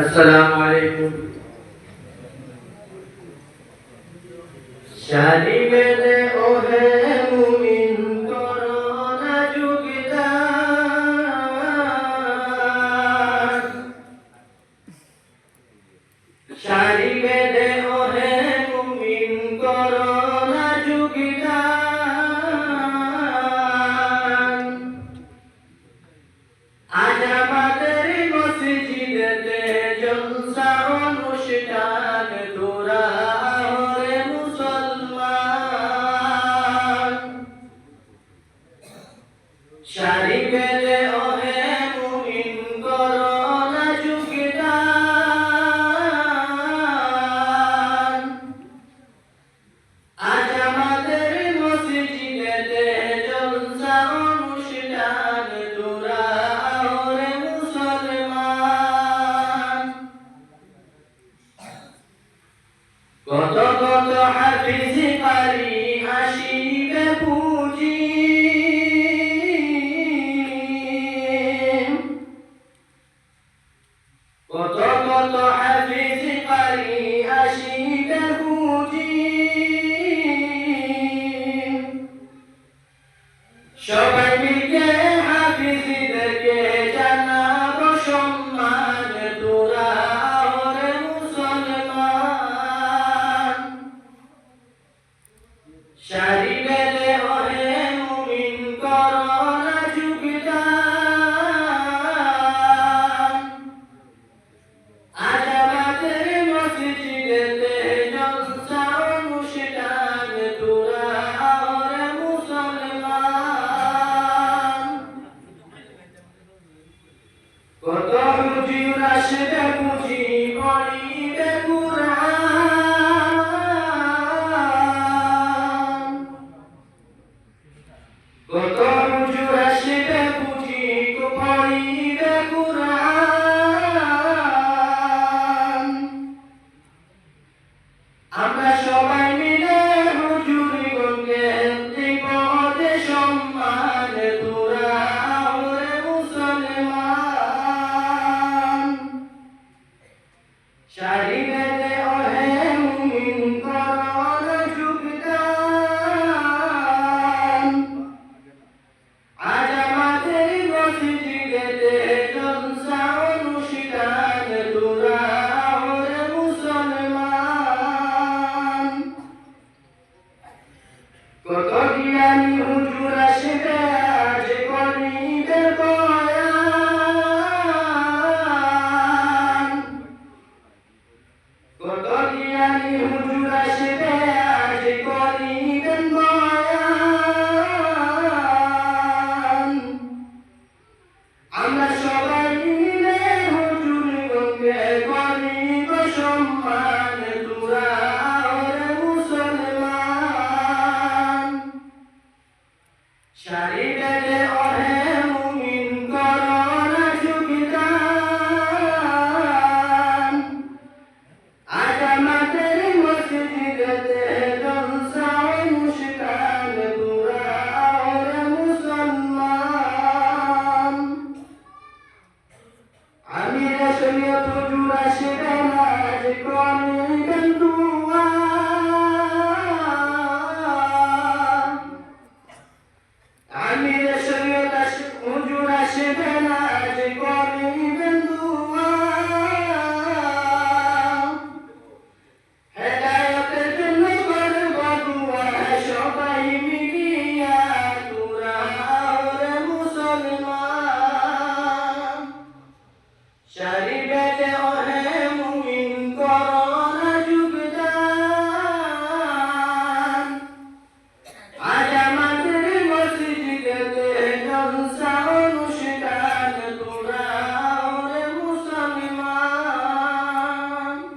السلام عليكم شاري بيدي Shari Vede পুজি কত কত হাফিজ পারি আসিবে পুজি সবাই মিলে হাফিজদেরকে ضرجي نشدك جي قريبك وقد يموج أشباه Shari Bele